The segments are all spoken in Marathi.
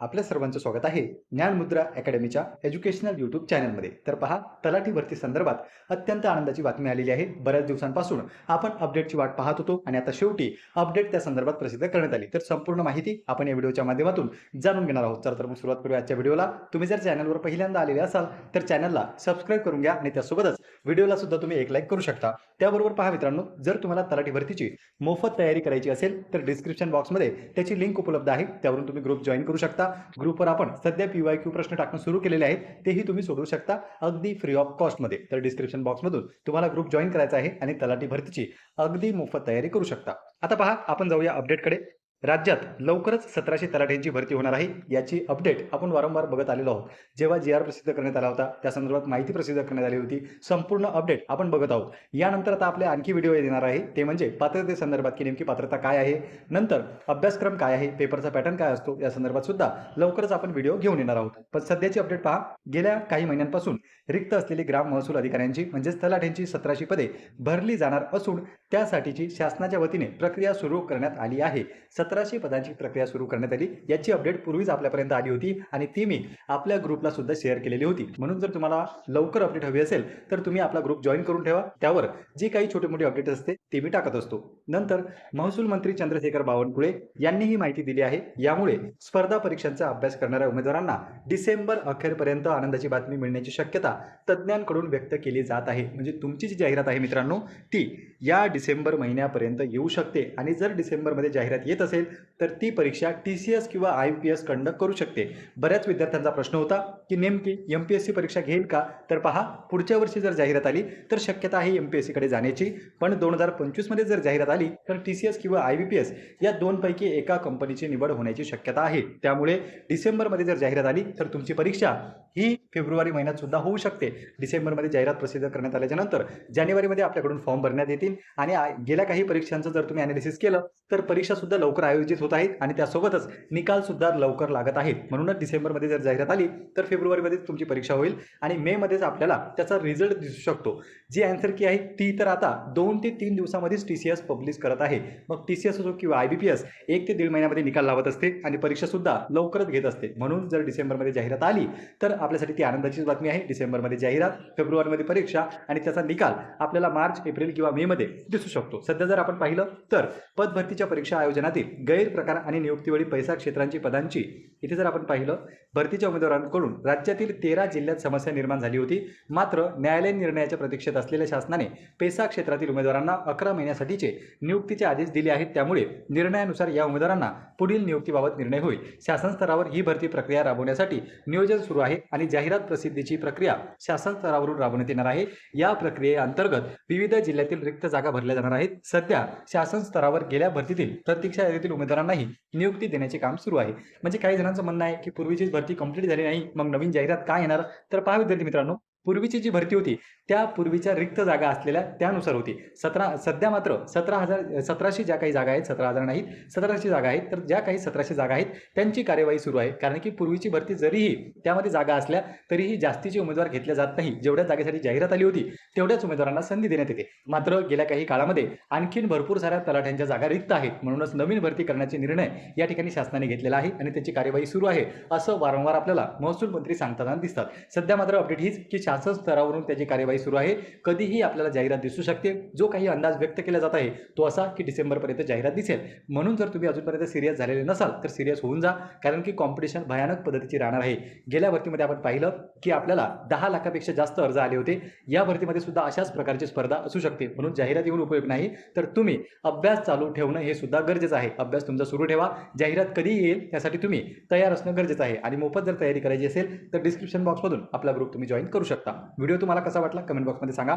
आपल्या सर्वांचं स्वागत आहे ज्ञानमुद्रा अकॅडमीच्या एज्युकेशनल यूट्यूब चॅनलमध्ये. तर पहा तलाठी भरती संदर्भात अत्यंत आनंदाची बातमी आलेली आहे. बऱ्याच दिवसांपासून आपण अपडेटची वाट पाहत होतो आणि आता शेवटी अपडेट त्या संदर्भात प्रसिद्ध करण्यात आली. तर संपूर्ण माहिती आपण या व्हिडिओच्या माध्यमातून जाणून घेणार आहोत. तर तर मग सुरुवात करूया आजच्या व्हिडिओला. तुम्ही जर चॅनलवर पहिल्यांदा आलेले असाल तर चॅनलला सबस्क्राईब करून घ्या आणि त्यासोबतच व्हिडिओला सुद्धा तुम्ही एक लाईक करू शकता. त्याबरोबर पहा मित्रांनो जर तुम्हाला तलाठी भरतीची मोफत तयारी करायची असेल तर डिस्क्रिप्शन बॉक्समध्ये त्याची लिंक उपलब्ध आहे. त्यावरून तुम्ही ग्रुप जॉईन करू शकता. ग्रुपवर आपण सध्या पी वाय क्यू प्रश्न टाकणं सुरू केलेले आहेत. तेही तुम्ही सोडवू शकता. अगदी फ्री ऑफ कॉस्टमध्ये तर डिस्क्रिप्शन बॉक्समधून तुम्हाला ग्रुप जॉईन करायचा आहे आणि तलाठी भरतीची अगदी मोफत तयारी करू शकता. आता पहा आपण जाऊया अपडेटकडे राज्यात लवकरच सतराशे तलाठ्यांची भरती होणार आहे. याची अपडेट आपण वारंवार बघत आलेलो आहोत. जेव्हा जी आर प्रसिद्ध करण्यात आला होता त्या संदर्भात माहिती प्रसिद्ध करण्यात आली होती. संपूर्ण अपडेट आपण बघत आहोत. यानंतर आता आपले आणखी व्हिडिओ येणार आहे. ते म्हणजे पात्रते संदर्भात की नेमकी पात्रता काय आहे? नंतर अभ्यासक्रम काय आहे? पेपरचा पॅटर्न काय असतो? या संदर्भात सुद्धा लवकरच आपण व्हिडिओ घेऊन येणार आहोत. पण सध्याची अपडेट पहा. गेल्या काही महिन्यांपासून रिक्त असलेली ग्राम महसूल अधिकाऱ्यांची म्हणजेच तलाठ्यांची सतराशे पदे भरली जाणार असून त्यासाठीची शासनाच्या वतीने प्रक्रिया सुरू करण्यात आली आहे. सतराशे पदांची प्रक्रिया सुरू करण्यात आली. याची अपडेट पूर्वीच आपल्यापर्यंत आली होती आणि ती मी आपल्या ग्रुपला सुद्धा शेअर केलेली होती. म्हणून जर तुम्हाला लवकर अपडेट हवी असेल तर तुम्ही आपला ग्रुप जॉईन करून ठेवा. त्यावर जी काही छोटी मोठी अपडेट असते ती मी टाकत असतो. नंतर महसूल मंत्री चंद्रशेखर बावनकुळे यांनी ही माहिती दिली आहे. यामुळे स्पर्धा परीक्षांचा अभ्यास करणाऱ्या उमेदवारांना डिसेंबर अखेरपर्यंत आनंदाची बातमी मिळण्याची शक्यता तज्ज्ञांकडून व्यक्त केली जात आहे. म्हणजे तुमची जी जाहिरात आहे मित्रांनो ती या डिसेंबर महिन्यापर्यंत येऊ शकते. आणि जर डिसेंबरमध्ये जाहिरात येत असेल तर ती परीक्षा टी सी एस किंवा आय पी एस कंडक्ट करू शकते. बऱ्याच विद्यार्थ्यांचा प्रश्न होता की नेमकी एम पी एस सी परीक्षा घेईल का? तर पहा पुढच्या वर्षी जर जाहिरात आली तर शक्यता आहे एम पी एस सीकडे जाण्याची. पण दोन हजार पंचवीसमध्ये जर जाहिरात आली तर टी सी एस किंवा आय बी पी एस या दोनपैकी एका कंपनीची निवड होण्याची शक्यता आहे. त्यामुळे डिसेंबरमध्ये जर जाहिरात आली तर तुमची परीक्षा ही फेब्रुवारी महिन्यात सुद्धा होऊ शकते. डिसेंबरमध्ये जाहिरात प्रसिद्ध करण्यात आल्याच्यानंतर जानेवारीमध्ये आपल्याकडून फॉर्म भरण्यात येतील आणि आणि गेल्या काही परीक्षांचं जर तुम्ही अनालिसिस केलं तर परीक्षा सुद्धा लवकर आयोजित होत आहेत आणि त्यासोबतच निकाल सुद्धा लवकर लागत आहेत. म्हणूनच डिसेंबरमध्ये जर जाहिरात आली तर फेब्रुवारीमध्येच तुमची परीक्षा होईल आणि मे मध्येच आपल्याला त्याचा रिझल्ट दिसू शकतो. जी अँसर की आहे ती तर आता दोन ते तीन दिवसामध्येच टी सी एस पब्लिश करत आहे. मग टी सी एस असो किंवा आय बी पी एस एक ते दीड महिन्यामध्ये निकाल लावत असते आणि परीक्षा सुद्धा लवकरच घेत असते. म्हणून जर डिसेंबरमध्ये जाहिरात आली तर आपल्यासाठी ती आनंदाचीच बातमी आहे. डिसेंबरमध्ये जाहिरात फेब्रुवारीमध्ये परीक्षा आणि त्याचा निकाल आपल्याला मार्च एप्रिल किंवा मे मध्ये दिसू शकतो. सध्या जर आपण पाहिलं तर पदभरतीच्या परीक्षा आयोजनातील गैरप्रकार आणि नियुक्तीवेळी पैसा क्षेत्रांची पदांची इथे जर आपण पाहिलं भरतीच्या उमेदवारांकडून राज्यातील तेरा जिल्ह्यात समस्या निर्माण झाली होती. मात्र न्यायालयीन निर्णयाच्या प्रतीक्षेत असलेल्या शासनाने पैसा क्षेत्रातील उमेदवारांना अकरा महिन्यासाठीचे नियुक्तीचे आदेश दिले आहेत. त्यामुळे निर्णयानुसार या उमेदवारांना पुढील नियुक्तीबाबत निर्णय होईल. शासन स्तरावर ही भरती प्रक्रिया राबवण्यासाठी नियोजन सुरू आहे आणि जाहिरात प्रसिद्धीची प्रक्रिया शासन स्तरावरून राबवण्यात येणार आहे. या प्रक्रियेअंतर्गत विविध जिल्ह्यातील रिक्त जागा भरल्या जाणार आहेत. सध्या शासन स्तरावर गेल्या भरतीतील प्रतीक्षा यादीतील उमेदवारांनाही नियुक्ती देण्याचे काम सुरू आहे. म्हणजे काही जणांचं म्हणणं आहे की पूर्वीचीच भरती कंप्लीट झाली नाही मग नवीन जाहिरात काय येणार? तर पहा विद्यार्थी मित्रांनो पूर्वीची जी भरती होती त्या पूर्वीच्या रिक्त जागा असलेल्या त्यानुसार होती. सतरा सध्या मात्र सतरा हजार सतराशे ज्या काही जागा आहेत सतरा हजार नाहीत सतराशे जागा आहेत तर ज्या काही सतराशे जागा आहेत त्यांची कार्यवाही सुरू आहे. कारण की पूर्वीची भरती जरीही त्यामध्ये जागा असल्या तरीही जास्तीचे उमेदवार घेतल्या जात नाही. जेवढ्या जागेसाठी जाहिरात आली होती तेवढ्याच उमेदवारांना संधी देण्यात येते. मात्र गेल्या काही काळामध्ये आणखीन भरपूर साऱ्या तलाठ्यांच्या जागा रिक्त आहेत. म्हणूनच नवीन भरती करण्याचे निर्णय या ठिकाणी शासनाने घेतलेला आहे आणि त्याची कार्यवाही सुरू आहे असं वारंवार आपल्याला महसूल मंत्री सांगताना दिसतात. सध्या मात्र अपडेट हीच की शासन स्तरावरून त्याची कार्यवाही सुरू आहे. कधीही आपल्याला जाहिरात दिसू शकते. जो काही अंदाज व्यक्त केला जात आहे तो असा की डिसेंबरपर्यंत जाहिरात दिसेल. म्हणून जर तुम्ही अजूनपर्यंत सिरियस झालेले नसाल तर सिरियस होऊन जा. कारण की कॉम्पिटिशन भयानक पद्धतीची राहणार आहे. गेल्या भरतीमध्ये आपण पाहिलं की आपल्याला दहा लाखापेक्षा जास्त अर्ज आले होते. या भरतीमध्ये सुद्धा अशाच प्रकारची स्पर्धा असू शकते. म्हणून जाहिरात येऊन उपयोग नाही. तर तुम्ही अभ्यास चालू ठेवणं हे सुद्धा गरजेचं आहे. अभ्यास तुमचा सुरू ठेवा. जाहिरात कधी येईल त्यासाठी तुम्ही तयार असणं गरजेचं आहे. आणि मोफत जर तयारी करायची असेल तर डिस्क्रिप्शन बॉक्समधून आपला ग्रुप तुम्ही जॉईन करू शकता. शकता. व्हिडिओ तुम्हाला कसा वाटला? कमेंट बॉक्समध्ये सांगा.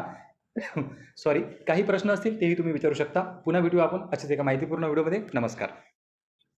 सॉरी काही प्रश्न असतील तेही तुम्ही विचारू शकता. पुन्हा भेटू आपण अशाच एका माहितीपूर्ण व्हिडिओमध्ये. नमस्कार.